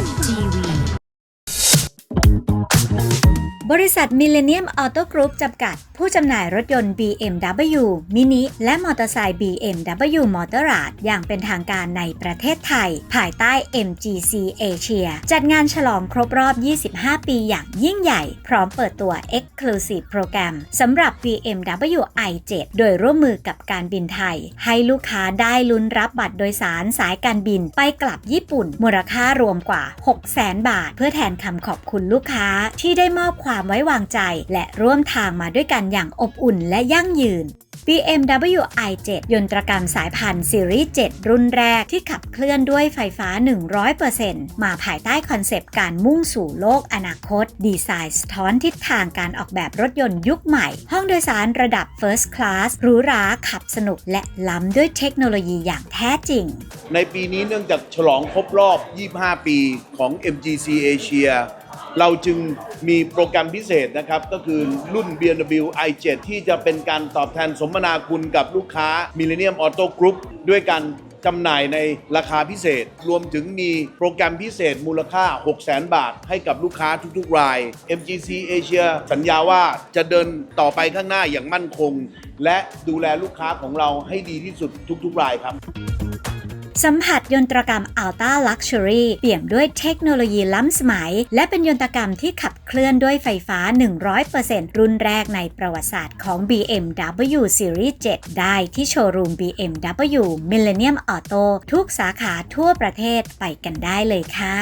TV. บริษัท Millennium Auto Group จำกัด ผู้จำหน่ายรถยนต์ BMW Mini และมอเตอร์ไซค์ BMW Motorrad อย่างเป็นทางการในประเทศไทย ภายใต้ MGC Asia จัดงานฉลองครบรอบ 25 ปีอย่างยิ่งใหญ่ พร้อมเปิดตัว Exclusive โปรแกรมสำหรับ BMW i7 โดยร่วมมือกับการบินไทย ให้ลูกค้าได้ลุ้นรับบัตรโดยสารสายการบินไปกลับญี่ปุ่น มูลค่ารวมกว่า 600,000 บาท เพื่อแทนคำขอบคุณลูกค้าที่ได้มอบความไว้วางใจ และร่วมทางมาด้วยกันอย่างอบอุ่นและยั่งยืน BMW i7 ยนตรกรรมสายพันธุ์ซีรีส์ 7 รุ่นแรกที่ขับเคลื่อนด้วยไฟฟ้า 100%มาภายใต้คอนเซปต์การมุ่งสู่โลกอนาคต ดีไซน์สะท้อนทิศทางการออกแบบรถยนต์ยุคใหม่ ห้องโดยสารระดับ First Class หรูหราขับสนุกและล้ำด้วยเทคโนโลยีอย่างแท้จริง ในปีนี้เนื่องจากฉลองครบรอบ 25 ปีของ MGC Asia เราจึงมีโปรแกรมพิเศษนะครับ ก็คือรุ่น BMW i7 ที่จะเป็นการตอบแทนสมนาคุณกับลูกค้า Millennium Auto Group ด้วยการจำหน่ายในราคาพิเศษ รวมถึงมีโปรแกรมพิเศษมูลค่า 600,000 บาท ให้กับลูกค้าทุกๆ ราย MGC Asia สัญญาว่าจะเดินต่อไปข้างหน้าอย่างมั่นคง และดูแลลูกค้าของเราให้ดีที่สุดทุกๆ รายครับ สัมผัสยนตรกรรม Ultra Luxury เปี่ยมด้วยเทคโนโลยีล้ำสมัย และเป็นยนตรกรรมที่ขับเคลื่อนด้วยไฟฟ้า 100%รุ่นแรกในประวัติศาสตร์ของ BMW Series 7 ได้ที่โชว์รูม BMW Millennium Auto ทุกสาขาทั่วประเทศไปกันได้เลยค่ะ